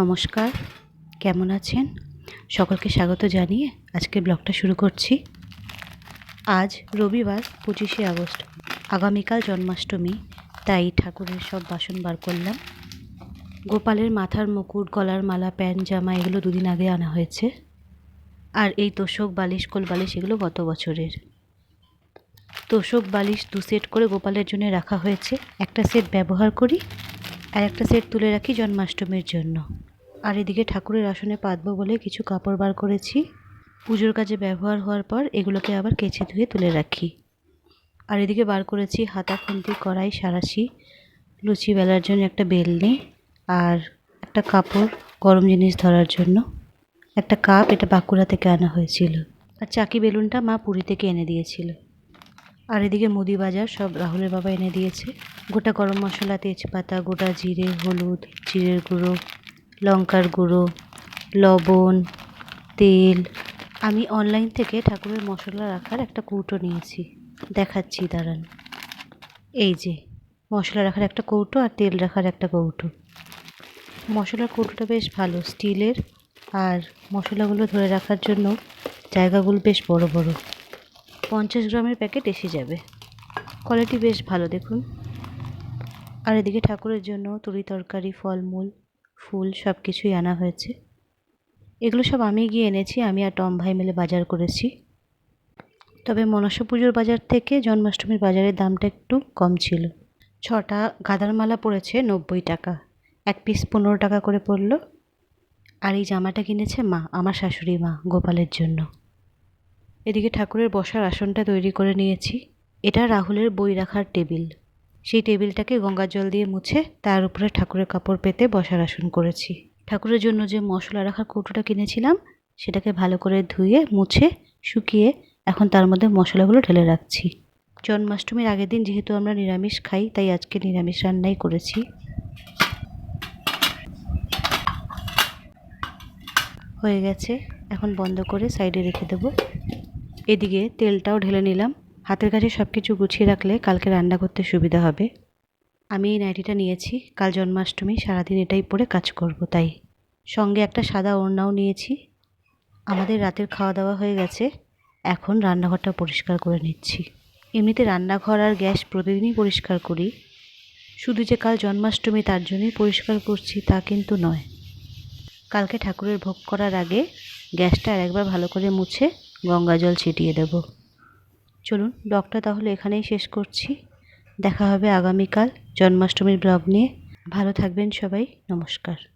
নমস্কার, কেমন আছেন? সকলকে স্বাগত জানিয়ে আজকে ব্লগটা শুরু করছি। আজ রবিবার, পঁচিশে আগস্ট, আগামীকাল জন্মাষ্টমী, তাই ঠাকুরের সব বাসন বার করলাম। গোপালের মাথার মুকুট, গলার মালা, প্যান্ট, জামা এগুলো দুদিন আগে আনা হয়েছে। আর এই তোষক বালিশ, কোল বালিশ এগুলো গত বছরের। তোষক বালিশ দু সেট করে গোপালের জন্য রাখা হয়েছে। একটা সেট ব্যবহার করি আর একটা সেট তুলে রাখি জন্মাষ্টমীর জন্য। আর এদিকে ঠাকুরের আসনে পাতবো বলে কিছু কাপড় বার করেছি। পুজোর কাজে ব্যবহার হওয়ার পর এগুলোকে আবার কেচে ধুয়ে তুলে রাখি। আর এদিকে বার করেছি হাতা, খুন্তি, কড়াই, সারাশি, লুচি বেলার জন্য একটা বেলনি আর একটা কাপড় গরম জিনিস ধরার জন্য। একটা কাপ এটা বাঁকুড়া থেকে আনা হয়েছিল। আর চাকি বেলুনটা মা পুরী থেকে এনে দিয়েছিল। আর এদিকে মুদি বাজার, সব রাহুলের বাবা এনে দিয়েছে। গোটা গরম মশলা, তেজপাতা, গোটা জিরে, হলুদ, জিরের গুঁড়ো, লঙ্কার গুঁড়ো, লবণ, তেল। আমি অনলাইন থেকে ঠাকুরের মশলা রাখার একটা কৌটো নিয়েছি। দেখাচ্ছি, দাঁড়ান। এই যে, মশলা রাখার একটা কৌটো আর তেল রাখার একটা কৌটো। মশলার কৌটোটা বেশ ভালো, স্টিলের। আর মশলাগুলো ধরে রাখার জন্য জায়গাগুলো বেশ বড় বড়। পঞ্চাশ গ্রামের প্যাকেট এসে যাবে। কোয়ালিটি বেশ ভালো, দেখুন। আর এদিকে ঠাকুরের জন্য তরি তরকারি, ফলমূল, ফুল সব কিছুই আনা হয়েছে। এগুলো সব আমি গিয়ে এনেছি, আমি আর টম ভাই মিলে বাজার করেছি। তবে মনসা পুজোর বাজার থেকে জন্মাষ্টমীর বাজারের দামটা একটু কম ছিল। ছটা গাদার মালা পড়েছে নব্বই টাকা। এক পিস পনেরো টাকা করে পড়ল। আর এই জামাটা কিনেছে মা, আমার শাশুড়ি মা, গোপালের জন্য। এদিকে ঠাকুরের বসার আসনটা তৈরি করে নিয়েছি। এটা রাহুলের বই রাখার টেবিল। সেই টেবিলটাকে গঙ্গা জল দিয়ে মুছে তার উপরে ঠাকুরের কাপড় পেতে বসার আসন করেছি। ঠাকুরের জন্য যে মশলা রাখার কৌটোটা কিনেছিলাম, সেটাকে ভালো করে ধুয়ে, মুছে, শুকিয়ে এখন তার মধ্যে মশলাগুলো ঢেলে রাখছি। জন্মাষ্টমীর আগের দিন যেহেতু আমরা নিরামিষ খাই, তাই আজকে নিরামিষ রান্নাই করেছি। হয়ে গেছে। এখন বন্ধ করে সাইডে রেখে দেবো। এদিকে তেলটাও ঢেলে নিলাম। হাতের কাছে সব কিছু গুছিয়ে রাখলে কালকে রান্না করতে সুবিধা হবে। আমি এই নাইটিটা নিয়েছি। কাল জন্মাষ্টমী, সারাদিন এটাই পরে কাজ করব, তাই। সঙ্গে একটা সাদা ওড়নাও নিয়েছি। আমাদের রাতের খাওয়া দাওয়া হয়ে গেছে। এখন রান্নাঘরটা পরিষ্কার করে নিচ্ছি। এমনিতে রান্নাঘর আর গ্যাস প্রতিদিনই পরিষ্কার করি। শুধু যে কাল জন্মাষ্টমী, তার জন্যই পরিষ্কার করছি, তা কিন্তু নয়। কালকে ঠাকুরের ভোগ করার আগে গ্যাসটা আর একবার ভালো করে মুছে গঙ্গা জল ছিটিয়ে দেব। চলুন, ব্লগটা তাহলে এখানেই শেষ করছি। দেখা হবে আগামীকাল, জন্মাষ্টমীর ব্লগ নিয়ে। ভালো থাকবেন সবাই, নমস্কার।